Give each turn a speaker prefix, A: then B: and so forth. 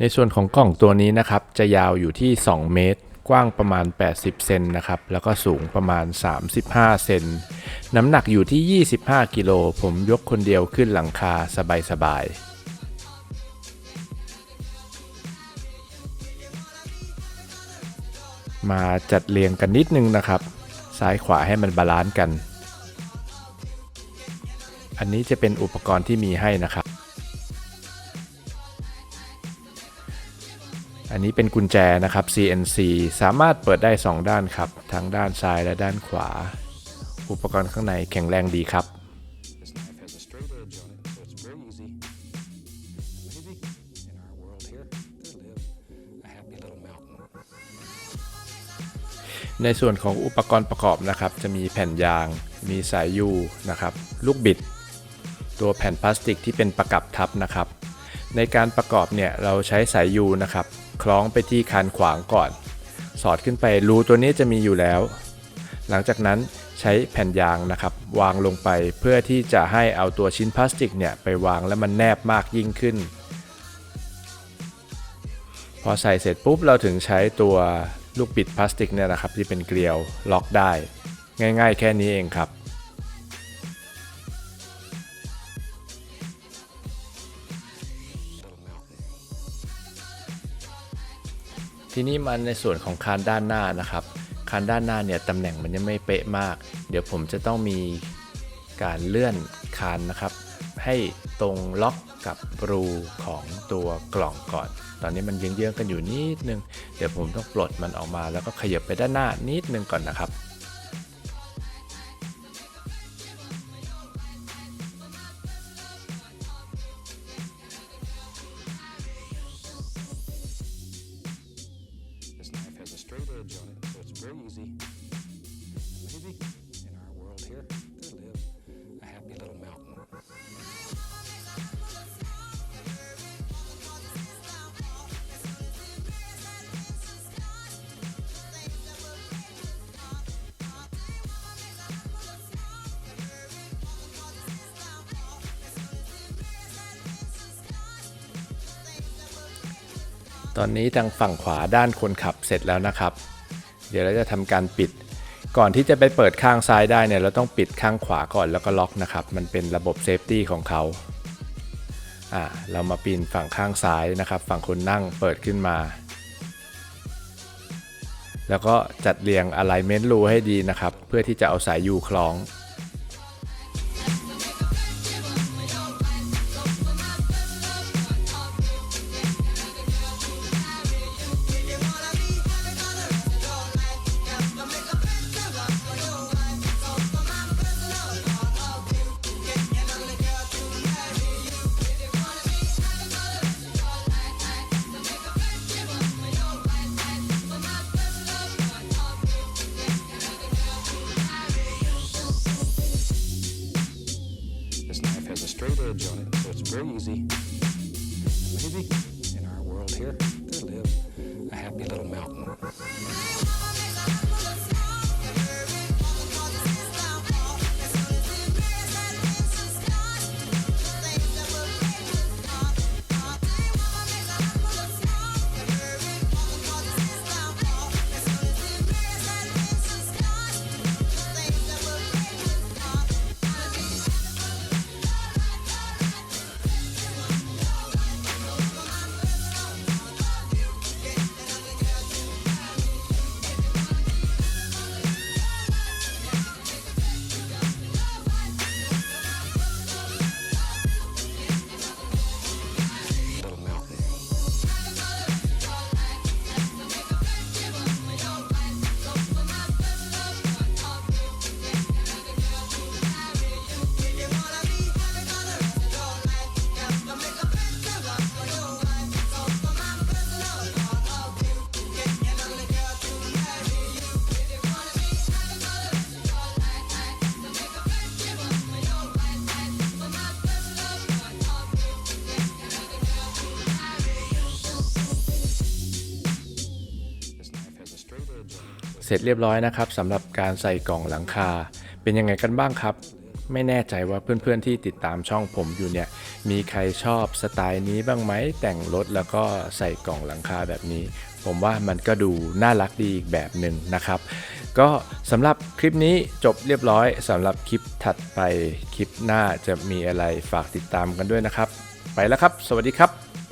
A: ในส่วนของกล่องตัวนี้นะครับ จะยาวอยู่ที่ 2 เมตร กว้างประมาณ 80 เซนนะครับ แล้วก็สูงประมาณ 35 เซน น้ำหนักอยู่ที่ 25 กิโล ผมยกคนเดียวขึ้นหลังคาสบายๆมาจัดเรียงกันนิดนึงนะครับ ซ้ายขวาให้มันบาลานซ์กัน อันนี้จะเป็นอุปกรณ์ที่มีให้นะครับ อันนี้เป็นกุญแจนะครับ CNC สามารถเปิดได้ 2 ด้านครับ ทั้งด้านซ้ายและด้านขวา อุปกรณ์ข้างในแข็งแรงดีครับ ในส่วนของอุปกรณ์ประกอบนะครับ จะมีแผ่นยาง มีสายยูนะครับ ลูกบิด ตัวแผ่นพลาสติกที่เป็นประกับทับนะครับ ในการประกอบเนี่ยเราใช้สายยูนะครับ คล้องไปที่คานขวางก่อน สอดขึ้นไปรูตัวนี้จะมีอยู่แล้ว หลังจากนั้นใช้แผ่นยางนะครับ วางลงไปเพื่อที่จะให้เอาตัวชิ้นพลาสติกเนี่ยไปวางแล้วมันแนบมากยิ่งขึ้น พอใส่เสร็จปุ๊บเราถึงใช้ตัวลูกปิดพลาสติกเนี่ยนะครับที่เป็นเกลียวล็อกได้ ง่าย ๆ แค่นี้เองครับ ทีนี้มันในส่วนของคานด้านหน้านะครับ คานด้านหน้าเนี่ยตำแหน่งมันยังไม่เป๊ะมาก เดี๋ยวผมจะต้องมีการเลื่อนคานนะครับ ให้ตรงล็อกกับรูของตัวกล่องก่อน ตอนนี้มันเยื้องๆกันอยู่นิดนึง เดี๋ยวผมต้องปลดมันออกมาแล้วก็ขยับไปด้านหน้านิดนึงก่อนนะครับ ตอนนี้ทางฝั่งขวาด้านคนขับเสร็จแล้วนะครับ เดี๋ยวเราจะทำการปิด ก่อนที่จะไปเปิดข้างซ้ายได้เนี่ยเราต้องปิดข้างขวาก่อนแล้วก็ล็อกนะครับ มันเป็นระบบเซฟตี้ของเขาอ่าเรามาปีนฝั่งข้างซ้ายนะครับ ฝั่งคนนั่งเปิดขึ้นมา แล้วก็จัดเรียง alignment รูให้ดีนะครับ เพื่อที่จะเอาสายยูคล้อง
B: a straight edge on it, so it's very easy. And Maybe in our world here, there live a happy little mountain.
A: เสร็จเรียบร้อยนะครับสำหรับการใส่กล่องหลังคา เป็นยังไงกันบ้างครับ ไม่แน่ใจว่าเพื่อนๆที่ติดตามช่องผมอยู่เนี่ย มีใครชอบสไตล์นี้บ้างไหมแต่งรถแล้วก็ใส่กล่องหลังคาแบบนี้ ผมว่ามันก็ดูน่ารักดีอีกแบบหนึ่งนะครับ ก็สำหรับคลิปนี้จบเรียบร้อยสำหรับคลิปถัดไปคลิปหน้าจะมีอะไรฝากติดตามกันด้วยนะครับ ไปแล้วครับ สวัสดีครับ